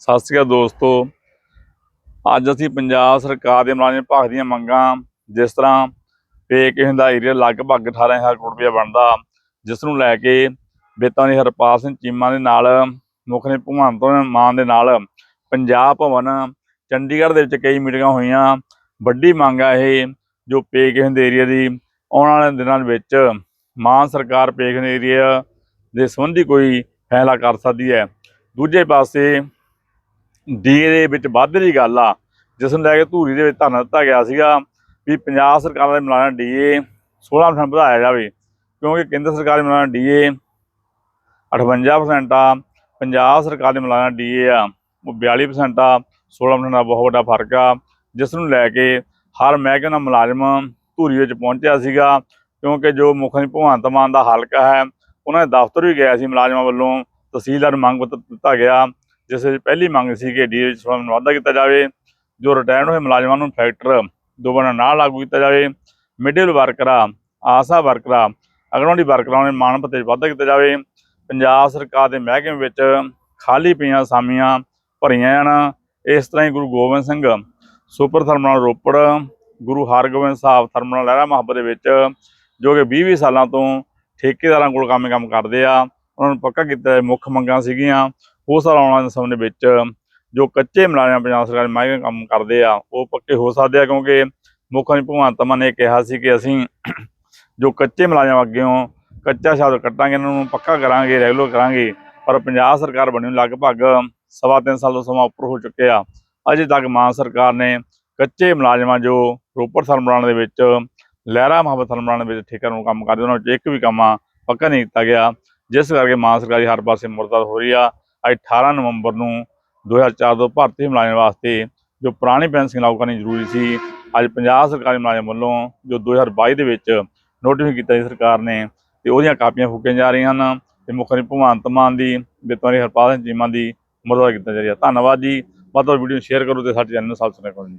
ਸਤਿ ਸ਼੍ਰੀ ਅਕਾਲ ਦੋਸਤੋ। ਅੱਜ ਅਸੀਂ ਪੰਜਾਬ ਸਰਕਾਰ ਦੇ ਮੁਲਾਜ਼ਮ ਵਿਭਾਗ ਦੀਆਂ ਮੰਗਾਂ, ਜਿਸ ਤਰ੍ਹਾਂ ਪੇ ਹਿੰਦਾ ਏਰੀਆ ਲਗਭਗ 18000 ਕਰੋੜ ਰੁਪਏ ਬਣਦਾ, ਜਿਸ ਨੂੰ ਲੈ ਕੇ ਬੇਤਾਂ ਦੇ ਹਰਪਾਲ ਸਿੰਘ ਚੀਮਾ ਦੇ ਨਾਲ, ਮੁੱਖ ਨੇ, ਭਗਵੰਤ ਮਾਨ ਦੇ ਨਾਲ ਪੰਜਾਬ ਭਵਨ, ਚੰਡੀਗੜ੍ਹ ਦੇ ਵਿੱਚ ਕਈ ਮੀਟਿੰਗਾਂ ਹੋਈਆਂ। ਵੱਡੀ ਮੰਗ ਆ ਇਹ, ਜੋ ਪੇ ਹਿੰਦ ਦੇ ਏਰੀਆ ਦੀ ਆਉਣ ਵਾਲੇ ਦਿਨਾਂ ਵਿੱਚ ਮਾਨ ਸਰਕਾਰ ਪੇ ਕਿਸੇ ਏਰੀਆ ਦੇ ਸੰਬੰਧੀ ਕੋਈ ਫੈਸਲਾ ਕਰ ਸਕਦੀ ਹੈ। ਦੂਜੇ ਪਾਸੇ ਡੀਏ ਦੇ ਵਿੱਚ ਵਾਧੇ ਦੀ ਗੱਲ ਆ, ਜਿਸ ਨੂੰ ਲੈ ਕੇ ਧੂਰੀ ਦੇ ਵਿੱਚ ਧਰਨਾ ਦਿੱਤਾ ਗਿਆ ਸੀਗਾ ਵੀ ਪੰਜਾਬ ਸਰਕਾਰ ਦੇ ਮੁਲਾਜ਼ਮ ਡੀਏ 16% ਵਧਾਇਆ ਜਾਵੇ, ਕਿਉਂਕਿ ਕੇਂਦਰ ਸਰਕਾਰ ਦੇ ਮੁਲਾਜ਼ਮ ਡੀਏ 58% ਆ, ਪੰਜਾਬ ਸਰਕਾਰ ਦੇ ਮੁਲਾਜ਼ਮ ਡੀਏ ਆ, ਉਹ 42% ਆ 16% ਦਾ ਬਹੁਤ ਵੱਡਾ ਫ਼ਰਕ ਆ, ਜਿਸ ਨੂੰ ਲੈ ਕੇ ਹਰ ਮਹਿਕਮੇ ਦਾ ਮੁਲਾਜ਼ਮ ਧੂਰੀ ਵਿੱਚ ਪਹੁੰਚਿਆ ਸੀਗਾ, ਕਿਉਂਕਿ ਜੋ ਮੁੱਖ ਭਗਵੰਤ ਮਾਨ ਦਾ ਹਲਕਾ ਹੈ, ਉਹਨਾਂ ਦੇ ਦਫ਼ਤਰ ਵੀ ਗਿਆ ਸੀ ਮੁਲਾਜ਼ਮਾਂ ਵੱਲੋਂ, ਤਹਿਸੀਲਦਾਰ ਨੂੰ ਮੰਗ ਪੱਤਰ ਦਿੱਤਾ ਗਿਆ ਜਿਸ ਵਿੱਚ ਪਹਿਲੀ ਮੰਗ ਸੀ ਕਿ ਡੀ ਵਿੱਚ ਥੋੜ੍ਹਾ ਵਾਧਾ ਕੀਤਾ ਜਾਵੇ, ਜੋ ਰਿਟਾਇਰਡ ਹੋਏ ਮੁਲਾਜ਼ਮਾਂ ਨੂੰ ਫੈਕਟਰ ਦੁਬਾਰਾ ਨਾ ਲਾਗੂ ਕੀਤਾ ਜਾਵੇ ਮਿਡਲ ਵਰਕਰਾਂ ਆਸਾ ਵਰਕਰਾਂ ਅਗਰਵਾੜੀ ਵਰਕਰਾਂ ਦੇ ਮਾਣ ਭੱਤੇ ਵਾਧਾ ਕੀਤਾ ਜਾਵੇ, ਪੰਜਾਬ ਸਰਕਾਰ ਦੇ ਮਹਿਕਮੇ ਵਿੱਚ ਖਾਲੀ ਪਈਆਂ ਅਸਾਮੀਆਂ ਭਰੀਆਂ ਜਾਣ। ਇਸ ਤਰ੍ਹਾਂ ਹੀ Guru Gobind Singh super thermal Ropar, Guru Hargobind Sahib thermal Lehra Mohabbat ਦੇ ਵਿੱਚ, ਜੋ ਕਿ 20-20 ਸਾਲਾਂ ਤੋਂ ਠੇਕੇਦਾਰਾਂ ਕੋਲ ਕੰਮ ਕੰਮ ਕਰਦੇ ਆ, ਉਹਨਾਂ ਨੂੰ ਪੱਕਾ ਕੀਤਾ ਮੁੱਖ ਮੰਗਾਂ ਸੀਗੀਆਂ। ਉਹ ਸਾਲ ਆਉਣ ਵਾਲੇ ਸਮੇਂ ਦੇ ਵਿੱਚ ਜੋ ਕੱਚੇ ਮੁਲਾਜ਼ਮ ਪੰਜਾਬ ਸਰਕਾਰ ਦੇ ਮਹਿਕਮੇ ਕੰਮ ਕਰਦੇ ਆ, ਉਹ ਪੱਕੇ ਹੋ ਸਕਦੇ ਆ, ਕਿਉਂਕਿ ਮੁੱਖ ਮੰਤਰੀ ਭਗਵੰਤ ਮਾਨ ਨੇ ਕਿਹਾ ਸੀ ਕਿ ਅਸੀਂ ਜੋ ਕੱਚੇ ਮੁਲਾਜ਼ਮ ਅੱਗੇੋਂ ਕੱਚਾ ਸ਼ਬਦ ਕੱਟਾਂਗੇ, ਇਹਨਾਂ ਨੂੰ ਪੱਕਾ ਕਰਾਂਗੇ ਰੈਗੂਲਰ ਕਰਾਂਗੇ, ਪਰ ਪੰਜਾਬ ਸਰਕਾਰ ਬਣੀ ਨੂੰ ਲਗਭਗ ਸਵਾ ਤਿੰਨ ਸਾਲ ਤੋਂ ਸਮਾਂ ਉੱਪਰ ਹੋ ਚੁੱਕਿਆ ਅਜੇ ਤੱਕ ਮਾਨ ਸਰਕਾਰ ਨੇ ਕੱਚੇ ਮੁਲਾਜ਼ਮਾਂ ਜੋ ਰੋਪੜ ਥਰਮਲਾਂ ਦੇ ਵਿੱਚ, ਲਹਿਰਾ ਮੁਹੱਬਤ ਥਰਮਲਾਂ ਦੇ ਵਿੱਚ ਠੇਕਾ ਨੂੰ ਕੰਮ ਕਰਦੇ ਉਹਨਾਂ ਵਿੱਚ ਇੱਕ ਵੀ ਕੰਮ ਪੱਕਾ ਨਹੀਂ ਕੀਤਾ ਗਿਆ, ਜਿਸ ਕਰਕੇ ਮਾਨ ਸਰਕਾਰ ਹਰ ਪਾਸੇ ਮੁਰਦਾ ਹੋ ਰਹੀ ਆ। 18 ਨਵੰਬਰ ਨੂੰ 2004 ਤੋਂ ਭਰਤੀ ਮੁਲਾਜ਼ਮ ਵਾਸਤੇ ਜੋ ਪੁਰਾਣੀ ਪੈਨਸ਼ਨ ਲਾਗੂ ਕਰਨੀ ਜ਼ਰੂਰੀ ਸੀ, ਅੱਜ ਪੰਜਾਬ ਸਰਕਾਰੀ ਮੁਲਾਜ਼ਮ ਵੱਲੋਂ ਜੋ 2022 ਦੇ ਵਿੱਚ ਨੋਟੀਫਾਈ ਕੀਤਾ ਸੀ ਸਰਕਾਰ ਨੇ ਤੇ ਉਹਦੀਆਂ ਕਾਪੀਆਂ ਫੂਕੀਆਂ ਜਾ ਰਹੀਆਂ ਹਨ ਤੇ ਮੁੱਖ ਮੰਤਰੀ ਭਗਵੰਤ ਮਾਨ ਦੀ ਬੇਤਵਾਰੀ ਹਰਪਾਲ ਸਿੰਘ ਚੀਮਾ ਦੀ ਮੁਰਦਾ ਕੀਤਾ ਜਾ ਰਿਹਾ। ਧੰਨਵਾਦ ਜੀ। ਵੱਧ ਤੋਂ ਵੱਧ ਵੀਡੀਓ ਸ਼ੇਅਰ ਕਰੋ ਤੇ ਸਾਡੇ ਚੈਨਲ ਨੂੰ ਸਬਸਕ੍ਰਾਈਬ ਕਰੋ ਜੀ।